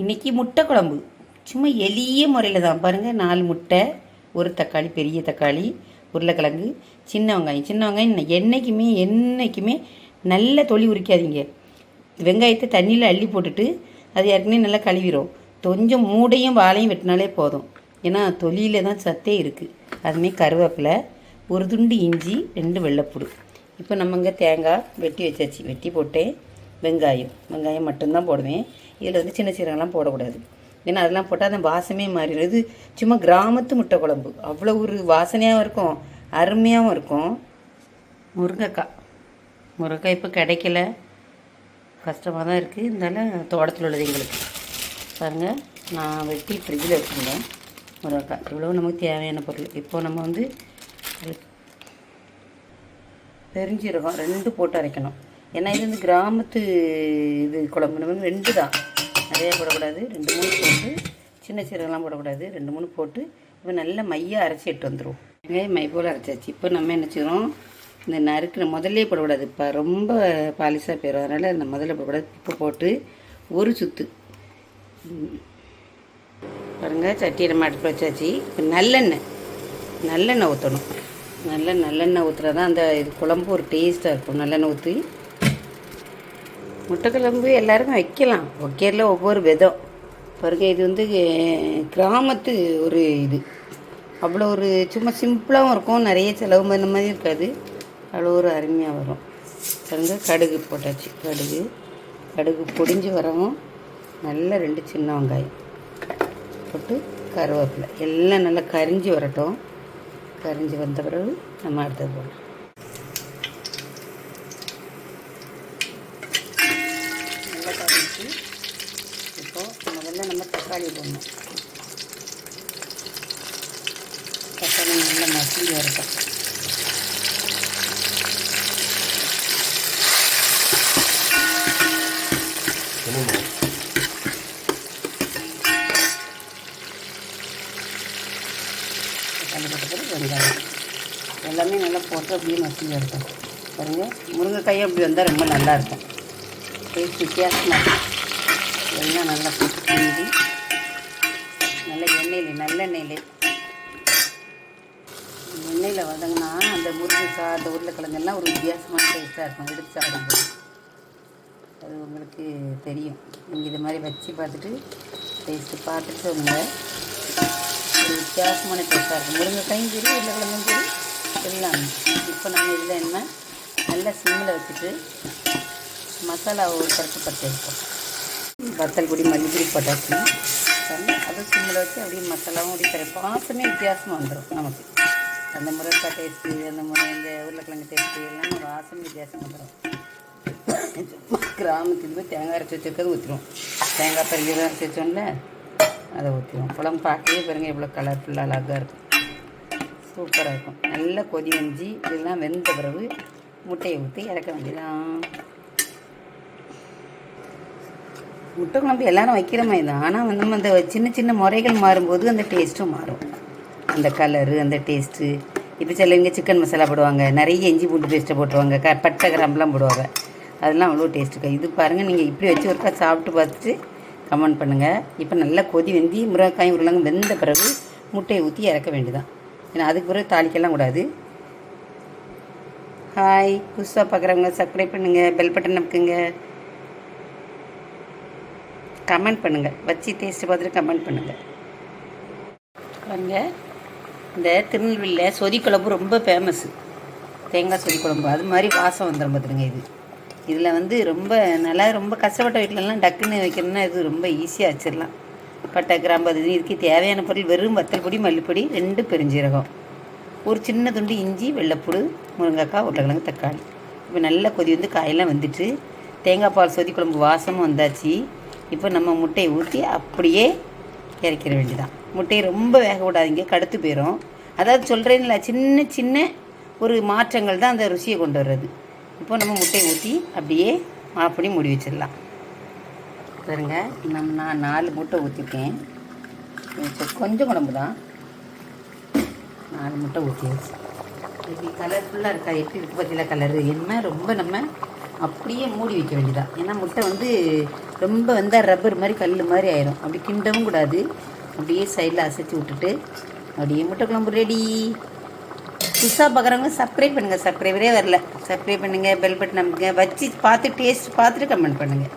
இன்றைக்கி முட்டை குழம்பு. சும்மா எளிய முறையில் தான். பாருங்கள் நாலு முட்டை ஒரு தக்காளி பெரிய தக்காளி உருளைக்கிழங்கு சின்ன வெங்காயம். சின்ன வெங்காயம் என்றைக்குமே என்றைக்குமே நல்ல தொளி உரிக்காதீங்க. வெங்காயத்தை தண்ணியில் அள்ளி போட்டுட்டு அது ஏற்கனவே நல்லா கழுவிடும் கொஞ்சம் மூடையும் வாழையும் வெட்டினாலே போதும். ஏன்னா தொலியில் தான் சத்தே இருக்குது அதுமாரி கருவேப்பிலை ஒரு துண்டு இஞ்சி ரெண்டு வெள்ளைப்பூடு. இப்போ நம்ம இங்கே தேங்காய் வெட்டி வச்சாச்சு. வெட்டி போட்டேன். வெங்காயம். வெங்காயம் மட்டும்தான் போடுவேன். இதில் வந்து சின்ன சீரகம்லாம் போடக்கூடாது. ஏன்னா அதெல்லாம் போட்டால் அந்த வாசமே மாறிடும். இது சும்மா கிராமத்து முட்டை குழம்பு. அவ்வளோ ஒரு வாசனையாகவும் இருக்கும் அருமையாகவும் இருக்கும். முருங்கைக்காய். முருங்கைக்காய் இப்போ கிடைக்கல. கஷ்டமாக தான் இருக்குது இருந்தாலும் தோட்டத்தில் உள்ளது எங்களுக்கு. பாருங்கள் நான் வெட்டி ஃப்ரிட்ஜில் வச்சுருந்தேன் முருங்கைக்காய். இவ்வளோ நமக்கு தேவையான பொருள். இப்போ நம்ம வந்து பெருஞ்சீரகம் ரெண்டு போட்டு அரைக்கணும். ஏன்னா இது வந்து கிராமத்து இது குழம்பு. நம்ம ரெண்டு தான். நிறையா போடக்கூடாது ரெண்டு மூணு போட்டு சின்ன சீரகம்லாம் போடக்கூடாது ரெண்டு மூணு போட்டு இப்போ நல்ல மையாக அரைச்சி எட்டு வந்துடும் வெங்காயம் மை போல் அரைச்சாச்சு. இப்போ நம்ம என்ன செய்கிறோம் இந்த நறுக்கிற முதல்லே போடக்கூடாது. இப்போ ரொம்ப பாலிஷாக போயிடும் அதனால் இந்த முதல்ல போடக்கூடாது. உப்பு போட்டு ஒரு சுத்து. பாருங்கள் சட்டியை நம்ம வச்சாச்சு. இப்போ நல்லெண்ணெய். நல்லெண்ணெய் ஊற்றணும் நல்ல நல்லெண்ணெய் ஊற்றுறா தான் அந்த இது குழம்பு ஒரு டேஸ்ட்டாக இருக்கும். நல்லெண்ணெய் ஊற்றி முட்டை எல்லாருமே எல்லாருக்கும் வைக்கலாம். வைக்கிறதுல ஒவ்வொரு விதம். பாருங்க இது வந்து கிராமத்து ஒரு இது. அவ்வளோ ஒரு சும்மா சிம்பிளாகவும் இருக்கும். நிறைய செலவு பண்ண மாதிரி இருக்காது. அவ்வளோ ஒரு அருமையாக வரும். பாருங்க கடுகு போட்டாச்சு. கடுகு. கடுகு பொடிஞ்சு வரவும் நல்ல ரெண்டு சின்ன வெங்காயம் போட்டு கருவேப்பிலை. எல்லாம் நல்லா கரிஞ்சு வரட்டும். கரிஞ்சு வந்த பிறகு நம்ம அடுத்தது போடலாம். நல்லா இப்போது முதல்ல நம்ம தக்காளி போடணும். தக்காளி நல்லா மசிஞ்சு வரட்டும். தக்காளி போட்ட வெங்காயம். எல்லாமே நல்லா போட்டு அப்படியே மசிஞ்சு வரட்டும். பாருங்கள் முருங்கைக்காயும் அப்படி வந்தால் ரொம்ப நல்லா இருக்கும். டேஸ்ட் வித்தியாசமாக இருக்கும் எல்லாம் நல்லா போட்டு கிண்டி நல்ல எண்ணெயில் நல்லெண்ணெயில். எண்ணெயில் வதங்கினா அந்த முருங்கைக்காய் அந்த உருளைக்கிழங்கெல்லாம் ஒரு வித்தியாசமான டேஸ்ட்டாக இருக்கும். எடுத்து சாப்பிடும்போது. அது உங்களுக்கு தெரியும். நீங்கள் இது மாதிரி வச்சு பார்த்துட்டு டேஸ்ட்டு பார்த்துட்டு சொல்லுங்கள் ஒரு வித்தியாசமான டேஸ்ட்டாக இருக்கும். முருங்கைக்காயும் சரி உருளைக்கிழங்கும் சரி எல்லாம். இப்போ நம்ம இதில் என்ன? நல்லா சிம்மில் வச்சுட்டு மசாலாவை ஒரு பருப்பு பருத்து வைப்போம் வத்தல் பொடி மல்லிப்பொடி போட்டாச்சு பண்ணி அதை சிம்மில் வச்சு அப்படியே மசாலாவும் அப்படி கரை வாசமே வித்தியாசமாக வந்துடும் நமக்கு. அந்த முருங்கைக்காய் டேஸ்ட்டு அந்த முறை இந்த உருளைக்கிழங்கு டேஸ்ட்டு எல்லாம் வாசமே வித்தியாசம் வந்துடும் கிராமத்துக்கு போய் தேங்காய் அரைச்சி வச்சிருக்கிறது ஊற்றிடுவோம் தேங்காய் பெருங்காயம் அரைச்சி வச்சோம்ல அதை ஊற்றிடுவோம் குழம்பு பார்க்கவே பாருங்க எவ்வளோ கலர்ஃபுல்லாக அழகாக இருக்கும். சூப்பராக இருக்கும். நல்லா கொதி வஞ்சி இதெல்லாம் வெந்த பிறகு முட்டையை ஊற்றி இறக்க வேண்டியதான் முட்டை குழம்பு எல்லாரும் வைக்கிற மாதிரி தான். ஆனால் வந்து நம்ம அந்த சின்ன சின்ன முறைகள் மாறும்போது அந்த டேஸ்ட்டும் மாறும். அந்த கலரு அந்த டேஸ்ட்டு இப்போ சிலவங்க சிக்கன் மசாலா போடுவாங்க. நிறைய இஞ்சி பூண்டு பேஸ்ட்டை போட்டுருவாங்க. க பட்டை கிராம்பெலாம் போடுவாங்க. அதெல்லாம் அவ்வளோ டேஸ்ட் இருக்கு இது பாருங்கள் நீங்கள் இப்படி வச்சு ஒருக்கா சாப்பிட்டு பார்த்துட்டு கமெண்ட் பண்ணுங்கள் இப்போ நல்லா கொதி வெந்தி முருங்கைக்காயும் உருளைங்க வெந்த பிறகு முட்டையை ஊற்றி இறக்க வேண்டியதான் ஏன்னா அதுக்கு பிறகு தாளிக்கலாம் கூடாது. ஹாய் புதுசாக பார்க்குறவங்க சப்ஸ்கிரைப் பண்ணுங்கள் பெல் பட்டன் நமக்குங்க கமெண்ட் பண்ணுங்கள் வச்சு டேஸ்ட்டு பார்த்துட்டு கமெண்ட் பண்ணுங்கள் பாருங்க. இந்த திருநெல்வேலியில் சொதி குழம்பு ரொம்ப ஃபேமஸ்ஸு தேங்காய் சொதி குழம்பு. அது மாதிரி வாசம் வந்துடும் பார்த்துருங்க இது. இதில் வந்து ரொம்ப நல்லா ரொம்ப கஷ்டப்பட்ட வீட்டிலலாம் டக்குன்னு வைக்கணும்னா இது ரொம்ப ஈஸியாக வச்சிடலாம் பட்டை கிராம்பு அது இதுக்கு தேவையான பொருள் வெறும் வத்தல் பொடி மல்லிப்பொடி ரெண்டு பெருஞ்சீரகம். ஒரு சின்ன துண்டு இஞ்சி வெள்ளைப்பூடு முருங்கைக்காய் உருளைக்கிழங்கு தக்காளி. இப்போ நல்லா கொதி வந்து காயெல்லாம் வந்துட்டு தேங்காய் பால் சொதி குழம்பு வாசமும் வந்தாச்சு. இப்போ நம்ம முட்டையை ஊற்றி அப்படியே இறக்கிற வேண்டியதான் முட்டையை ரொம்ப வேக விடாதீங்க கடுத்து போயிடும் அதாவது சொல்கிறேன்ல சின்ன சின்ன ஒரு மாற்றங்கள் தான் அந்த ருசியை கொண்டு வர்றது. இப்போ நம்ம முட்டையை ஊற்றி அப்படியே ஆஃப் மூடி வச்சிடலாம். பாருங்க நம்ம நான் நாலு முட்டை ஊற்றிருக்கேன் கொஞ்சம் குழம்பு தான். நாலு முட்டை ஊற்றியாச்சு இப்படி கலர்ஃபுல்லாக இருக்கா? எப்படி இருக்கு பார்த்தீங்களா கலரு என்ன ரொம்ப நம்ம அப்படியே மூடி வைக்க வேண்டியதான் ஏன்னா முட்டை வந்து ரொம்ப வந்தால் ரப்பர் மாதிரி கல் மாதிரி ஆயிரும். அப்படி கிண்டவும் கூடாது. அப்படியே சைடில் அசைச்சு விட்டுட்டு அப்படியே முட்டை குழம்பு ரெடி புதுசாக பார்க்குறவங்க சப்ஸ்கிரைப் பண்ணுங்கள் சப்ஸ்கிரைபரே வரல. சப்ஸ்கிரைப் பண்ணுங்கள் பெல் பட்டன் அமைங்க வச்சு பார்த்து டேஸ்ட் பார்த்துட்டு கமெண்ட் பண்ணுங்கள்